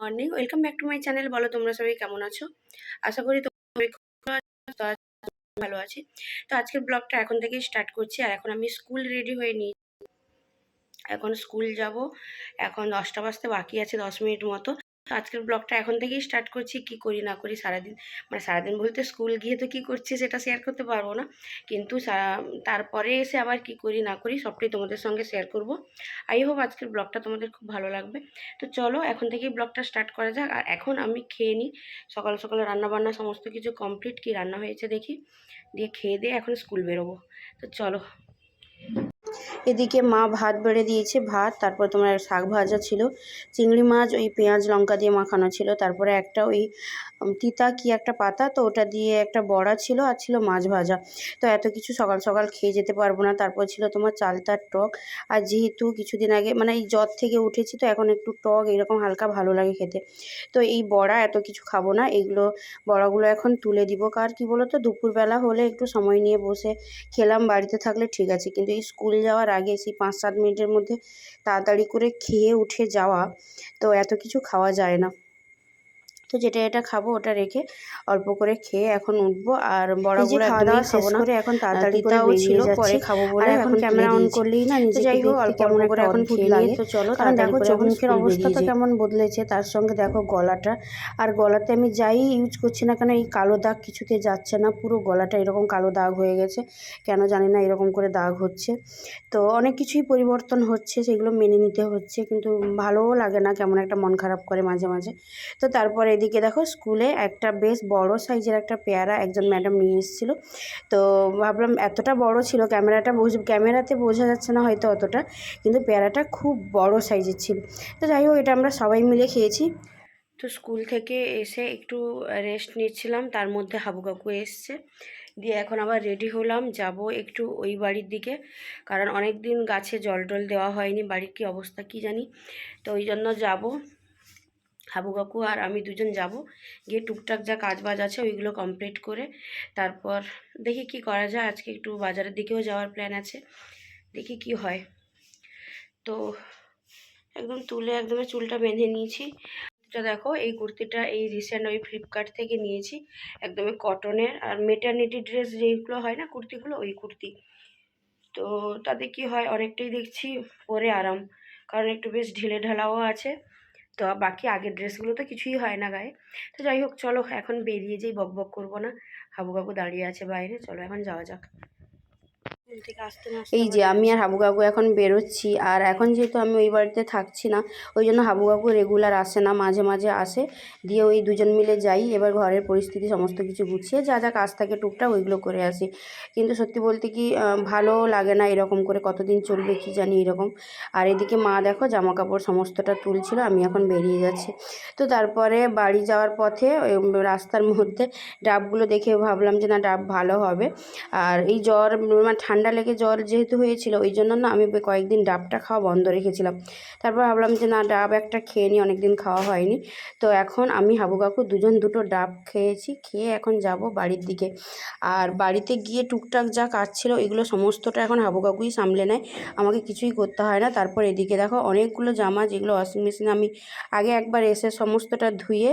Morning welcome back to my channel বলো তোমরা সবাই কেমন আছো? আশা করি তোমরা ভালো আছো। তো আজকের ব্লগটা এখন থেকেই স্টার্ট করছি, আর এখন আমি স্কুল রেডি হয়ে নিই এখন স্কুল যাব, এখন দশটা বাজতে বাকি আছে, দশ মিনিট মতো। তো আজকের ব্লগটা এখন থেকেই স্টার্ট করছি, কি করি না করি সারাদিন মানে সারাদিন বলতে স্কুল গিয়ে তো কি করছি সেটা শেয়ার করতে পারব না। কিন্তু তারপরে এসে আবার কি করি না করি সবটাই তোমাদের সঙ্গে শেয়ার করব। আই হোপ আজকের ব্লগটা তোমাদের খুব ভালো লাগবে। তো চলো এখন থেকেই ব্লগটা স্টার্ট করা যাক। আর এখন আমি খেয়ে নিই। সকাল সকালে রান্নাবান্না সমস্ত কিছু কমপ্লিট কি রান্না হয়েছে দেখি। দিয়ে খেয়ে দিয়ে এখন স্কুল বেরোবো। তো চলো এদিকে মা ভাত বেড়ে দিয়েছে, ভাত, তারপর তোমার শাক ভাজা ছিল, চিংড়ি মাছ, ওই পেঁয়াজ, লঙ্কা দিয়ে মাখানো ছিল, তারপরে একটা ওই তিতা কি একটা পাতা? তো ওটা দিয়ে একটা বড়া ছিল আর ছিল মাছ ভাজা। তো এত কিছু সকাল সকাল খেয়ে যেতে পারব না। তারপর ছিল তোমার চালতার টক। আর যেহেতু কিছুদিন আগে মানে এই জ্বর থেকে উঠেছি, তো এখন একটু টক, এরকম হালকা ভালো লাগে খেতে। তো এই বড়া এত কিছু খাব না। এগুলো, বড়াগুলো এখন তুলে দিব। কার কি বলো তো দুপুরবেলা হলে একটু সময় নিয়ে বসে খেলাম। বাড়িতে থাকলে ঠিক আছে। কিন্তু এই স্কুল যাওয়ার আগে সেই পাঁচ সাত মিনিটের মধ্যে তাড়াতাড়ি করে খেয়ে উঠে যাওয়া, তো এত কিছু খাওয়া যায় না। তো যেটা এটা খাব ওটা রেখে অল্প করে খেয়ে এখন উঠবো। আর বড়াগুলো খাওয়া দাওয়া খাব না। এখন তাড়াতাড়ি করে তিতাও ছিল পরে খাব বলে এখন ক্যামেরা অন করলেই না তো যাই হোক অল্প অল্প করে এখন খেয়ে লাগে তো চলো কারণ দেখো চোখ মুখের অবস্থা তো কেমন বদলেছে তার সঙ্গে দেখো গলাটা। আর গলাতে আমি যাই ইউজ করছি না কেন এই কালো দাগ কিছুতে যাচ্ছে না পুরো গলাটা এরকম কালো দাগ হয়ে গেছে। কেন জানি না এরকম করে দাগ হচ্ছে। তো অনেক কিছুই পরিবর্তন হচ্ছে সেগুলো মেনে নিতে হচ্ছে কিন্তু ভালোও লাগে না কেমন একটা মন খারাপ করে মাঝে মাঝে। তো তারপর এদিকে দেখো স্কুলে একটা বেশ বড় সাইজের একটা পেয়ারা একজন ম্যাডাম নিয়ে এসেছিল। তো ভাবলাম এতটা বড় ছিল, ক্যামেরাটা বোঝ, ক্যামেরাতে বোঝা যাচ্ছে না হয়তো অতটা, কিন্তু পেয়ারাটা খুব বড় সাইজের ছিল। তো যাই হোক, এটা আমরা সবাই মিলে খেয়েছি। তো স্কুল থেকে এসে একটু রেস্ট নিচ্ছিলাম, তার মধ্যে হাবু কাকু এসছে। দিয়ে এখন আবার রেডি হলাম, যাব একটু ওই বাড়ির দিকে, কারণ অনেক দিন গাছে জল টল দেওয়া হয়নি, বাড়ির কি অবস্থা কি জানি? তো ওই জন্য যাব। হাবু কাকু, আর আমি দুজন যাব। গিয়ে টুকটাক যা কাজ বাজ আছে ওইগুলো কমপ্লিট করে তারপর দেখি কি করা যায়। আজকে একটু বাজারের দিকেও যাওয়ার প্ল্যান আছে। দেখি কি হয়। তো একদম তুলে, একদম চুলটা বেঁধে নিয়েছি। এটা দেখো, এই কুর্তিটা এই রিসেন্ট ওই ফ্লিপকার্ট থেকে নিয়েছি। একদমই কটনের আর মেটার্নিটি ড্রেস যেইগুলো হয় না কুর্তিগুলো, ওই কুর্তি। তো তাতে কি হয়, অনেকটাই দেখছি পরে আরাম। কারণ একটু বেশ ঢিলে ঢালাও আছে। তো বাকি আগের ড্রেসগুলো তো কিছুই হয় না গায়ে। তো যাই হোক, চলো এখন বেরিয়ে যাই বক বক করব না, হাবু কাকু দাঁড়িয়ে আছে বাইরে, চলো এখন যাওয়া যাক। এই যে আমি আর হাবু কাকু এখন বেরোচ্ছি। আর এখন যেহেতু আমি ওই বাড়িতে থাকছি না ওই জন্য হাবু কাকু রেগুলার আসে না মাঝে মাঝে আসে। দিয়ে ওই দুজন মিলে যাই এবার ঘরের পরিস্থিতি সমস্ত কিছু গুছিয়ে যা যা কাজ থাকে টুকটাক ওইগুলো করে আসি। কিন্তু সত্যি বলতে কি ভালো লাগে না এরকম করে কতদিন চলবে কি জানি এরকম। আর এদিকে মা দেখো জামা কাপড় সমস্তটা তুলছিল আমি এখন বেরিয়ে যাচ্ছি। তো তারপরে বাড়ি যাওয়ার পথে রাস্তার মধ্যে ডাবগুলো দেখে ভাবলাম যে না ডাব ভালো হবে। আর এই জ্বর মানে ঠান্ডা লেগে জ্বর যেহেতু হয়েছিল, ওই জন্য না আমি কয়েকদিন ডাবটা খাওয়া বন্ধ রেখেছিলাম। তারপর ভাবলাম যে, না, ডাব একটা খেয়ে নিই, অনেকদিন খাওয়া হয়নি। তো এখন আমি হাবু কাকু দুজন দুটো ডাব খেয়েছি, খেয়ে এখন যাব বাড়ির দিকে। আর বাড়িতে গিয়ে টুকটাক যা কাজ ছিল, এগুলো সমস্তটা এখন হাবু কাকুই সামলে নেয়। আমাকে কিছুই করতে হয় না। তারপর এদিকে দেখো, অনেকগুলো জামা যেগুলো ওয়াশিং মেশিনে আমি আগে একবার এসে সমস্তটা ধুয়ে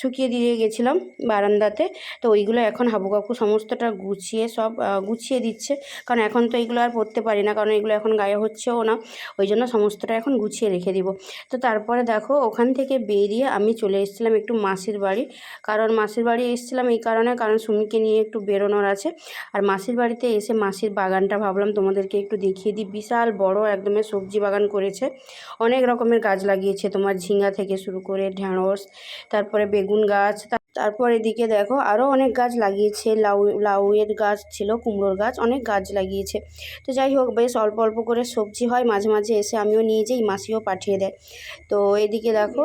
শুকিয়ে দিয়ে গেছিলাম বারান্দাতে। তো ওইগুলো এখন হাবু কাকু সমস্তটা গুছিয়ে সব গুছিয়ে দিচ্ছে। কারণ এখন তো এগুলো আর পরতে পারি না, কারণ এগুলো এখন গায়ে হচ্ছেও না। ওই জন্য সমস্তটা এখন গুছিয়ে রেখে দিব। তো তারপরে দেখো, ওখান থেকে বেরিয়ে আমি চলে এসেছিলাম একটু মাসির বাড়ি। কারণ মাসির বাড়ি এসেছিলাম এই কারণে, কারণ সুমিকে নিয়ে একটু বেরোনোর আছে। আর মাসির বাড়িতে এসে মাসির বাগানটা ভাবলাম তোমাদেরকে একটু দেখিয়ে দিই। বিশাল বড় একদমই সবজি বাগান করেছে। অনেক রকমের গাছ লাগিয়েছে, তোমার ঝিঙ্গা থেকে শুরু করে ঢ্যাঁড়স, তারপরে বেগুন গাছ তারপর এদিকে দেখো আরও অনেক গাছ লাগিয়েছে। লাউ, লাউয়ের গাছ ছিল, কুমড়োর গাছ, অনেক গাছ লাগিয়েছে। তো যাই হোক, বেশ অল্প অল্প করে সবজি হয়, মাঝে মাঝে এসে আমিও নিয়ে যাই মাসিও পাঠিয়ে দেয়। তো এদিকে দেখো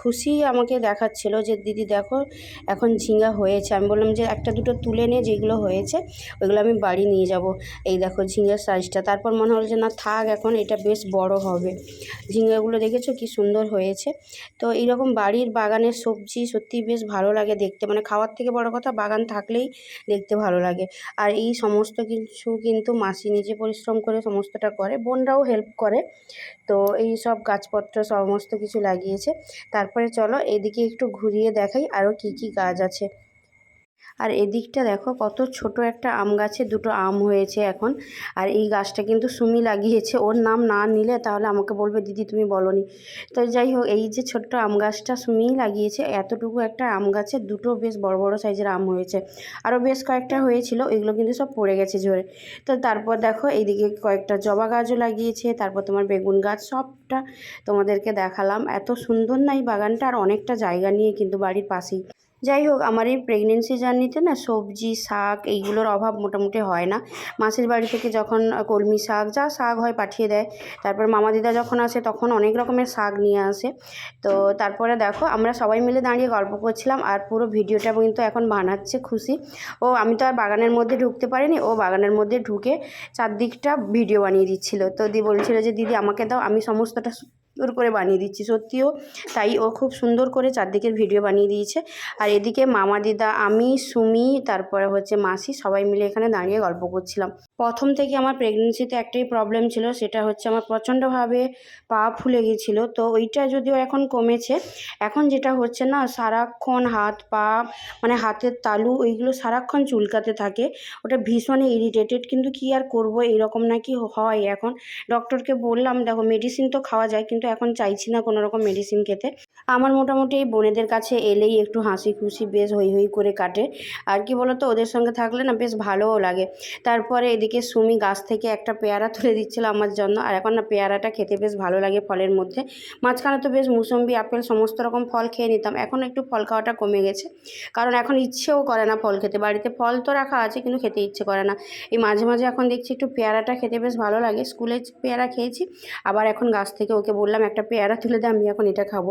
খুশি আমাকে দেখাচ্ছিল যে, দিদি দেখো, এখন ঝিঙ্গা হয়েছে। আমি বললাম যে, একটা দুটো তুলে নে যেগুলো হয়েছে, ওইগুলো আমি বাড়ি নিয়ে যাব। এই দেখো ঝিঙ্গার সাইজটা তারপর মনে হলো যে, না থাক, এখন এটা বেশ বড় হবে। ঝিঙ্গাগুলো দেখেছ কি সুন্দর হয়েছে? তো এইরকম বাড়ির বাগানের সবজি সত্যি বেশ ভালো লাগে দেখতে। মানে খাওয়ার থেকে বড় কথা, বাগান থাকলেই দেখতে ভালো লাগে। আর এই সমস্ত কিছু কিন্তু মাসি নিজে পরিশ্রম করে সমস্তটা করে, বোনরাও হেল্প করে। তো এই সব গাছপত্র সমস্ত কিছু লাগিয়েছে। তারপরে চলো এদিকে একটু ঘুরিয়ে দেখাই আরও কি কি গাছ আছে। আর এদিকটা দেখো কত ছোট একটা আম গাছে দুটো আম হয়েছে এখন। আর এই গাছটা কিন্তু সুমি লাগিয়েছে, ওর নাম না নিলে তাহলে আমাকে বলবে, দিদি, তুমি বলনি। তো যাই হোক, এই যে ছোট্ট আম গাছটা সুমিই লাগিয়েছে, এতটুকু একটা আম গাছে দুটো বেশ বড় বড় সাইজের আম হয়েছে। আরও বেশ কয়েকটা হয়েছিল, এগুলো কিন্তু সব পড়ে গেছে ঝরে। তো তারপর দেখো, এইদিকে কয়েকটা জবা গাছও লাগিয়েছে, তারপর তোমার বেগুন গাছ, সবটা তোমাদেরকে দেখালাম। এত সুন্দর না এই বাগানটা, আর অনেকটা জায়গা নিয়ে কিন্তু বাড়ির পাশেই। যাই হোক, আমার এই প্রেগনেন্সি জার্নিতে না সবজি, শাক এইগুলোর অভাব মোটামুটি হয় না। মাসির বাড়ি থেকে যখন কলমি শাক, যা শাক হয় পাঠিয়ে দেয়। তারপর মামা দিদা যখন আসে তখন অনেক রকমের শাক নিয়ে আসে। তো তারপরে দেখো, আমরা সবাই মিলে দাঁড়িয়ে গল্প করছিলাম আর পুরো ভিডিওটা কিন্তু এখন বানাচ্ছে খুশি। ও, আমি তো আর বাগানের মধ্যে ঢুকতে পারিনি, ও বাগানের মধ্যে ঢুকে চারদিকটা ভিডিও বানিয়ে দিচ্ছিল। তো দি বলছিল যে, দিদি আমাকে দাও, আমি সমস্তটা সুন্দর করে বানিয়ে দিচ্ছি, সত্যিও। তাই ও খুব সুন্দর করে চারদিকের ভিডিও বানিয়ে দিয়েছে। আর এদিকে মামা দিদা, আমি, সুমি, তারপরে হচ্ছে মাসি সবাই মিলে এখানে দাঁড়িয়ে গল্প করছিলাম। প্রথম থেকে আমার প্রেগনেন্সিতে একটাই প্রবলেম ছিল, সেটা হচ্ছে আমার প্রচণ্ডভাবে পা ফুলে গিয়েছিল তো ওইটা যদিও এখন কমেছে, এখন যেটা হচ্ছে না, সারাক্ষণ হাত, পা মানে হাতের তালু ওইগুলো সারাক্ষণ চুলকাতে থাকে। ওটা ভীষণই ইরিটেটেড কিন্তু কি আর করব এইরকম নাকি হয় এখন। ডক্টরকে বললাম, দেখো মেডিসিন তো খাওয়া যায়, কিন্তু এখন চাইছি না কোনো রকম মেডিসিন খেতে। আমার মোটামুটি এই বোনেদের কাছে এলেই একটু হাসি খুশি বেশ হই হই করে কাটে। আর কি বলতো, ওদের সঙ্গে থাকলে না বেশ ভালোও লাগে। তারপরে এদিকে সুমি গাছ থেকে একটা পেয়ারা তুলে দিচ্ছিল আমার জন্য। আর এখন না পেয়ারাটা খেতে বেশ ভালো লাগে ফলের মধ্যে। মাঝখানে তো বেশ মুসম্বি, আপেল সমস্ত রকম ফল খেয়ে নিতাম। এখন একটু ফল খাওয়াটা কমে গেছে। কারণ এখন ইচ্ছেও করে না ফল খেতে। বাড়িতে ফল তো রাখা আছে, কিন্তু খেতে ইচ্ছে করে না। এই মাঝে মাঝে এখন দেখছি একটু পেয়ারাটা খেতে বেশ ভালো লাগে। স্কুলে পেয়ারা খেয়েছি, আবার এখন গাছ থেকে ওকে বললাম একটা পেয়ারা তুলে দে আমি এখন এটা খাব।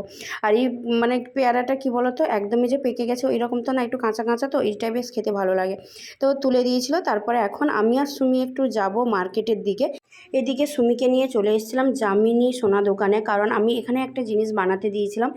আর এই মানে পেয়ারাটা কি বলো তো একদমই যে পেকে গেছে ওই রকম তো না একটু কাঁচা কাঁচা তো এইটা বেশ খেতে ভালো লাগে। তো তুলে দিয়েছিল তারপরে এখন আমি আর সুমি একটু যাব মার্কেটের দিকে। এদিকে সুমিকে নিয়ে চলে এসেছিলাম জামিনী সোনা দোকানে কারণ আমি এখানে একটা জিনিস বানাতে দিয়েছিলাম।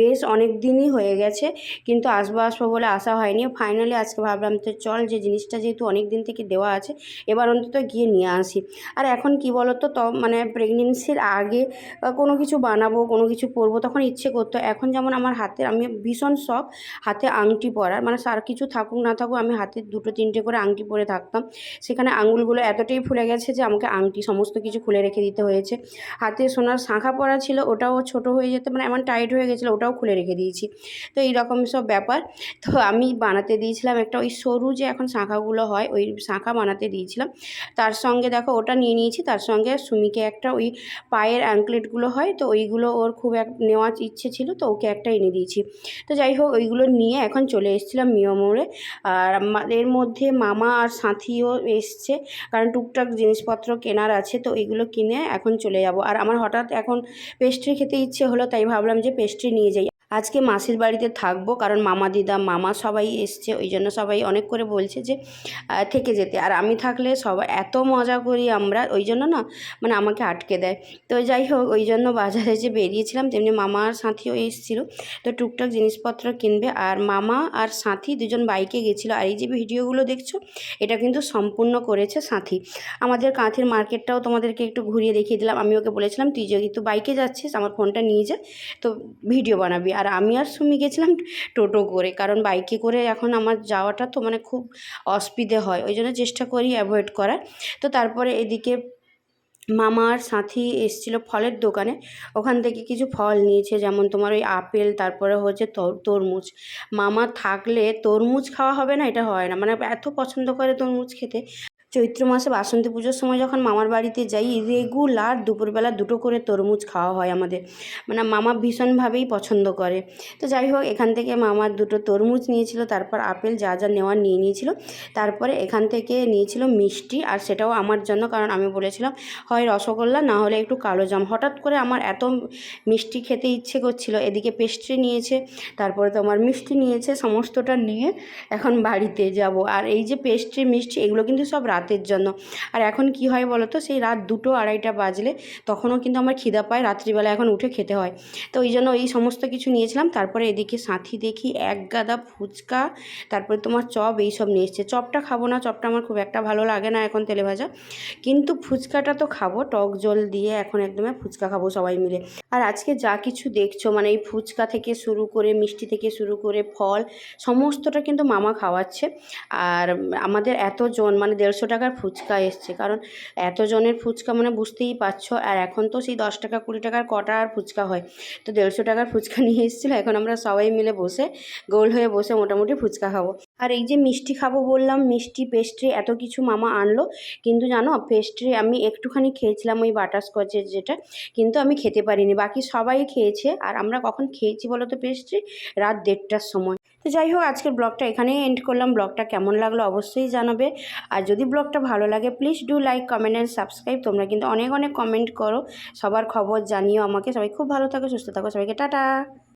বেশ অনেক দিনই হয়ে গেছে কিন্তু আসব আসব বলে আসা হয়নি। ফাইনালি আজকে ভাবলাম তো চল যে জিনিসটা যেহেতু অনেক দিন থেকে দেওয়া আছে এবার অন্তত গিয়ে নিয়ে আসি। আর এখন কি বলতো তো মানে প্রেগনেন্সির আগে আহ, কোনো কিছু বানাবো, কোনো কিছু পরবো তখন ইচ্ছে করতো। এখন যেমন আমার হাতে, আমি ভীষণ শখ হাতে আংটি পরার মানে সার কিছু থাকুক, না থাকুক, আমি হাতে দুটো, তিনটে করে আংটি পরে থাকতাম। সেখানে আঙুলগুলো এতটাই ফুলে গেছে যে আমাকে আংটি, সমস্ত কিছু খুলে রেখে দিতে হয়েছে। হাতে সোনার শাঁখা পরা ছিল, ওটাও ছোট হয়ে যেতে মানে এমন টাইট হয়ে গেছিল, ওটাও খুলে রেখে দিয়েছি। তো এইরকম সব ব্যাপার। তো আমি বানাতে দিয়েছিলাম একটা ওই সরু যে এখন শাঁখাগুলো হয়, ওই শাঁখা বানাতে দিয়েছিলাম। তার সঙ্গে দেখো, ওটা নিয়ে নিয়েছি। তার সঙ্গে সুমিকে একটা ওই পায়ের অ্যাঙ্কলেটগুলো হয় তো ওইগুলো ওর খুব এক, নেওয়ার ইচ্ছে ছিল, তো ওকে একটা এনে দিয়েছি। তো যাই হোক, ওইগুলো নিয়ে এখন চলে এসেছিলাম মিও মোড়ে। আর এর মধ্যে মামা আর সাথীও এসছে, কারণ টুকটাক জিনিসপত্র কেনার আছে, তো এইগুলো কিনে এখন চলে যাব। আর আমার হঠাৎ এখন পেস্ট্রি খেতে ইচ্ছে হলো, তাই ভাবলাম যে পেস্ট্রি নিয়ে যাই। আজকে মাসির বাড়িতে থাকব, কারণ মামা দিদা, মামা সবাই এসছে, ওই জন্য সবাই অনেক করে বলছে যে থেকে যেতে। আর আমি থাকলে সবাই এত মজা করি আমরা, ওই জন্য না মানে আমাকে আটকে দেয়। তো যাই হোক, ওই জন্য বাজারে যে বেরিয়েছিলাম তেমনি মামা আর সাথীও এসেছিল, তো টুকটাক জিনিসপত্র কিনবে। আর মামা আর সাথী দুজন বাইকে গেছিল। আর এই যে ভিডিওগুলো দেখছ, এটা কিন্তু সম্পূর্ণ করেছে সাথী। আমাদের কাঁথির মার্কেটটাও তোমাদেরকে একটু ঘুরিয়ে দেখিয়ে দিলাম। আমি ওকে বলেছিলাম, তুই যদি যেহেতু বাইকে যাচ্ছিস, আমার ফোনটা নিয়ে যা, তো ভিডিও বানাবি। আর আমি আর সুমি গেছিলাম টোটো করে, কারণ বাইকে করে এখন আমার যাওয়াটা তো মানে খুব অসুবিধে হয়, ওই জন্য চেষ্টা করি অ্যাভয়েড করার। তো তারপরে এদিকে মামার সাথী এসেছিল ফলের দোকানে, ওখান থেকে কিছু ফল নিয়েছে, যেমন তোমার ওই আপেল, তারপরে হচ্ছে তরমুজ। মামা থাকলে তরমুজ খাওয়া হবে না, এটা হয় না মানে এত পছন্দ করে তরমুজ খেতে। চৈত্র মাসে বাসন্তী পুজোর সময় যখন মামার বাড়িতে যাই, রেগুলার দুপুরবেলা দুটো করে তরমুজ খাওয়া হয় আমাদের। মানে মামা ভীষণভাবেই পছন্দ করে। তো যাই হোক, এখান থেকে মামার দুটো তরমুজ নিয়েছিল, তারপর আপেল যা যা নেওয়ার নিয়ে নিয়েছিল। তারপরে এখান থেকে নিয়েছিল মিষ্টি, আর সেটাও আমার জন্য, কারণ আমি বলেছিলাম, হয় রসগোল্লা, না হলে একটু কালো জাম। হঠাৎ করে আমার এত মিষ্টি খেতে ইচ্ছে করছিল, এদিকে পেস্ট্রি নিয়েছে, তারপরে তোমার মিষ্টি নিয়েছে, সমস্তটা নিয়ে এখন বাড়িতে যাব। আর এই যে পেস্ট্রি, মিষ্টি, এগুলো কিন্তু সব রাতে রাতের জন্য। আর এখন কি হয় বলো তো সেই রাত দুটো আড়াইটা বাজলে তখনও কিন্তু আমার খিদা পায়, রাত্রিবেলা এখন উঠে খেতে হয়। তো ওই জন্য এই সমস্ত কিছু নিয়েছিলাম। তারপরে এদিকে সাথী দেখি, এক গাদা ফুচকা, তারপরে তোমার চপ এইসব নিয়ে এসছে। চপটা খাব না, চপটা আমার খুব একটা ভালো লাগে না এখন তেলে ভাজা। কিন্তু ফুচকাটা তো খাব, টক জল দিয়ে এখন একদমই ফুচকা খাব সবাই মিলে। আর আজকে যা কিছু দেখছ মানে এই ফুচকা থেকে শুরু করে, মিষ্টি থেকে শুরু করে, ফল, সমস্তটা কিন্তু মামা খাওয়াচ্ছে। আর আমাদের এতজন মানে দেড়শো টাকার ফুচকা এসছে। কারণ এতজনের ফুচকা মানে বুঝতেই পারছ, আর এখন তো সেই দশ টাকা কুড়ি টাকার কটা আর ফুচকা হয়। তো দেড়শো টাকার ফুচকা নিয়ে এসেছিল, এখন আমরা সবাই মিলে বসে, গোল হয়ে বসে মোটামুটি ফুচকা খাব। আর এই যে মিষ্টি খাব বললাম, মিষ্টি পেস্ট্রি এত কিছু মামা আনলো। কিন্তু জানো পেস্ট্রি আমি একটুখানি খেয়েছিলাম ওই বাটারস্কচের যেটা, কিন্তু আমি খেতে পারিনি। বাকি সবাই খেয়েছে, আর আমরা কখন খেয়েছি বলো তো পেস্ট্রি রাত দেড়টার সময়। তো যাই হোক, আজকের ব্লগটা এখানেই এন্ড করলাম। ব্লগটা কেমন লাগল অবশ্যই জানাবে। আর যদি ব্লগটা ভালো লাগে please do like comment and subscribe তোমরা কিন্তু অনেক অনেক কমেন্ট করো। সবার খবর জানিও আমাকে। সবাই খুব ভালো থাকো, সুস্থ থাকো। সবাইকে টাটা।